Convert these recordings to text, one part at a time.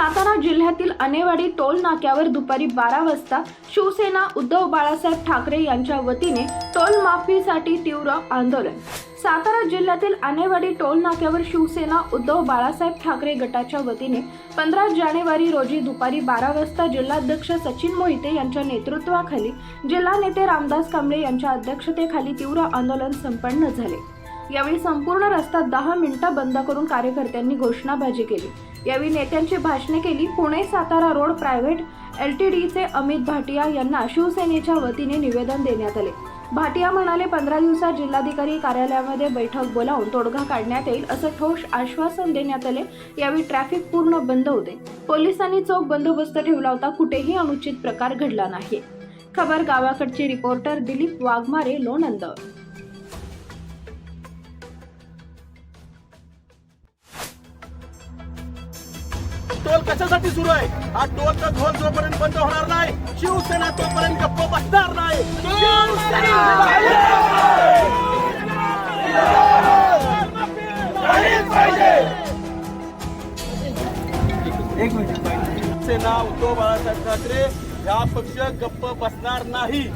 सातारा जिल्ह्यातील अनेवाडी टोल नाक्यावर दुपारी बारा वाजता शिवसेना उद्धव बाळासाहेब ठाकरे यांच्या वतीने टोल माफीसाठी तीव्र आंदोलन. सातारा जिल्ह्यातील आनेवाडी टोल नाक्यावर शिवसेना उद्धव बाळासाहेब ठाकरे गटाच्या वतीने पंधरा जानेवारी रोजी दुपारी बारा वाजता जिल्हाध्यक्ष सचिन मोहिते यांच्या नेतृत्वाखाली जिल्हा नेते रामदास कांबळे यांच्या अध्यक्षतेखाली तीव्र आंदोलन संपन्न झाले. यावेळी संपूर्ण रस्ता दहा मिनिटं बंद करून कार्यकर्त्यांनी घोषणाबाजी केली. यावेळी नेत्यांची भाषणे केली. Pune Satara road private L T डीचे अमित भाटिया यांना शिवसेनेच्या वतीने निवेदन देण्यात आले. भाटिया म्हणाले पंधरा दिवसात जिल्हाधिकारी कार्यालयामध्ये बैठक बोलावून तोडगा काढण्यात येईल असं ठोस आश्वासन देण्यात आले. यावेळी ट्रॅफिक पूर्ण बंद होते. पोलिसांनी चोख बंदोबस्त ठेवला होता. कुठेही अनुचित प्रकार घडला नाही खबर गावाकडचे रिपोर्टर दिलीप वाघमारे लोणंद. टोल कशासाठी सुरू आहे? हा टोलचा ढोल जोपर्यंत बंद होणार नाही शिवसेना तोपर्यंत गप्प बसणार नाही. शिवसेना उद्धव बाळासाहेब ठाकरे या पक्ष गप्प बसणार नाही.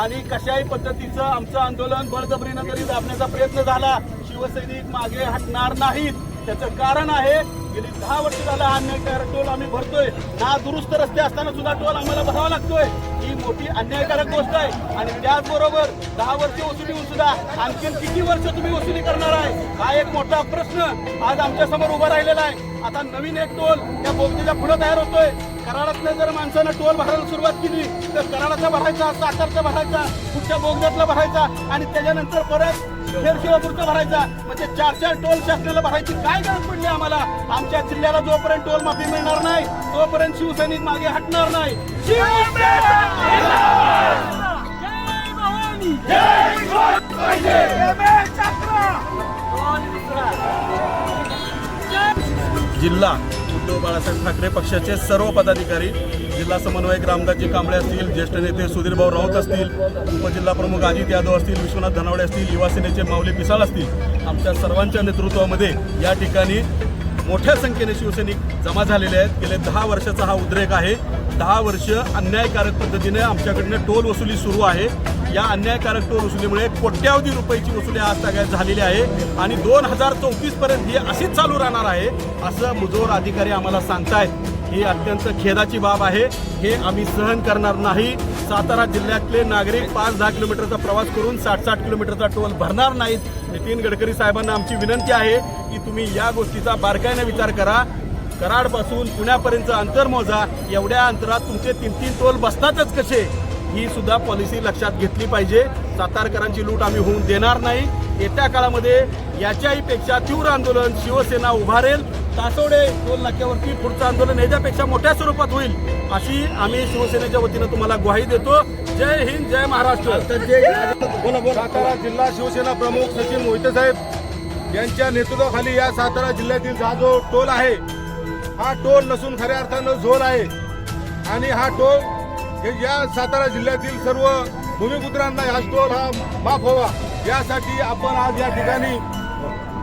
आणि कशाही पद्धतीचं आमचं आंदोलन बळजबरीनं तरी दाबण्याचा प्रयत्न झाला. शिवसैनिक मागे हटणार नाहीत. त्याचं कारण आहे गेली दहा वर्ष झालं हा अन्यायकारक टोल आम्ही भरतोय. ना दुरुस्त रस्ते असताना सुद्धा टोल आम्हाला भरावा लागतोय. ही मोठी अन्यायकारक गोष्ट आहे. आणि त्याचबरोबर दहा वर्ष वसुली होऊन सुद्धा आणखी किती वर्ष तुम्ही वसुली करणार आहे? हा एक मोठा प्रश्न आज आमच्यासमोर उभा राहिलेला आहे. आता नवीन एक टोल त्या बोगदीच्या पुढे तयार होतोय. कराडातनं जर माणसानं टोल भरायला सुरुवात केली तर कराडाचा भरायचा सातारचा भरायचा पुढच्या बोगद्यातला भरायचा आणि त्याच्यानंतर परत खेरशिवापूरचा भरायचा. म्हणजे चार चार टोल शासनाला भरायची काय गरज पडली आम्हाला? आमच्या जिल्ह्याला जोपर्यंत टोल माफी मिळणार नाही तोपर्यंत शिवसैनिक मागे हटणार नाही. जिल्हा उद्धव बाळासाहेब ठाकरे पक्षाचे सर्व पदाधिकारी जिल्हा समन्वयक रामदासजी कांबळे असतील ज्येष्ठ नेते सुधीरभाऊ राऊत असतील उपजिल्हा प्रमुख अजित यादव असतील विश्वनाथ धनावडे असतील युवासेनेचे माऊली पिसाळ असतील आमच्या सर्वांच्या नेतृत्वामध्ये या ठिकाणी मोठ्या संख्येने शिवसैनिक जमा झालेले आहेत. गेले दहा वर्षाचा हा उद्रेक आहे. दहा वर्ष अन्यायकारक पद्धतीने आमच्याकडनं टोल वसुली सुरू आहे. या अन्यायकारक टोल वसुलीमुळे कोट्यावधी रुपयाची वसुली आज सगळ्यात झालेली आहे आणि दोन हजार चौतीस पर्यंत ही अशीच चालू राहणार आहे असं मुजोर अधिकारी आम्हाला सांगतायत. ही अत्यंत खेदाची बाब आहे. हे आम्ही सहन करणार नाही. सातारा जिल्ह्यातले नागरिक पाच दहा किलोमीटरचा प्रवास करून साठ साठ किलोमीटरचा टोल भरणार नाहीत. नितीन गडकरी साहेबांना आमची विनंती आहे की तुम्ही या गोष्टीचा बारकाईने विचार करा. कराडपासून पुण्यापर्यंत अंतर मोजा. एवढ्या अंतरात तुमचे तीन तीन टोल बसतातच कसे? ही सुद्धा पॉलिसी लक्षात घेतली पाहिजे. सातारकरांची लूट आम्ही होऊन देणार नाही. येत्या काळामध्ये याच्याही पेक्षा तीव्र आंदोलन शिवसेना उभारेल. तासोडे टोल नाक्यावरती पुढचं आंदोलन याच्यापेक्षा मोठ्या स्वरूपात होईल अशी आम्ही शिवसेनेच्या वतीनं तुम्हाला ग्वाही देतो. जय हिंद जय महाराष्ट्र. सातारा जिल्हा शिवसेना प्रमुख सचिन मोहिते साहेब यांच्या नेतृत्वाखाली या सातारा जिल्ह्यातील हा जो टोल आहे हा टोल नसून खऱ्या अर्थानं झोल आहे. आणि हा टोल हे या सातारा जिल्ह्यातील सर्व भूमिपुत्रांना हा टोल हा माफ व्हावा. यासाठी आपण आज या ठिकाणी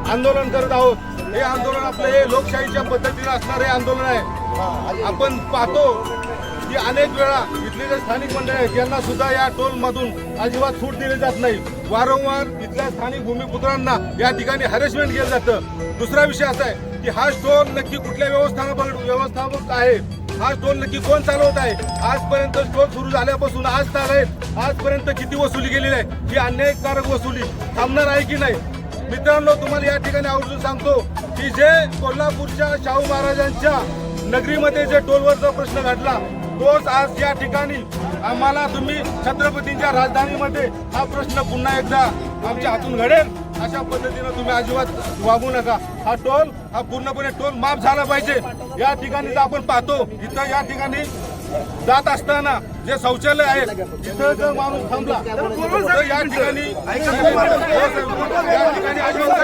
आंदोलन करत आहोत. हे आंदोलन आपलं हे लोकशाहीच्या पद्धतीने असणारे आंदोलन आहे. आपण पाहतो की अनेक वेळा इथले जे स्थानिक मंडळ आहेत यांना सुद्धा या टोल मधून अजिबात सूट दिली जात नाही. वारंवार इथल्या स्थानिक भूमिपुत्रांना या ठिकाणी हॅरेसमेंट केलं जातं. दुसरा विषय असा आहे की हा टोल नक्की कुठल्या व्यवस्थापक व्यवस्थापक आहे? हा टोल नक्की कोण चालवत आहे? आजपर्यंत टोल सुरू झाल्यापासून आज चाल आहेत आजपर्यंत किती वसुली गेलेली आहे? ही अन्यायकारक वसुली थांबणार आहे की नाही? मित्रांनो तुम्हाला या ठिकाणी आवर्जून सांगतो की जे कोल्हापूरच्या शाहू महाराजांच्या नगरीमध्ये जे टोलवरचा प्रश्न घडला तोच आज या ठिकाणी आम्हाला तुम्ही छत्रपतींच्या राजधानीमध्ये हा प्रश्न पुन्हा एकदा आमच्या हातून घडेल अशा पद्धतीनं तुम्ही अजिबात वागू नका. हा टोल हा पूर्णपणे टोल माफ झाला पाहिजे. या ठिकाणी जर आपण पाहतो इथं या ठिकाणी जात असताना जे शौचालय आहे तिथं जर माणूस थांबला तर या ठिकाणी या ठिकाणी अजिबात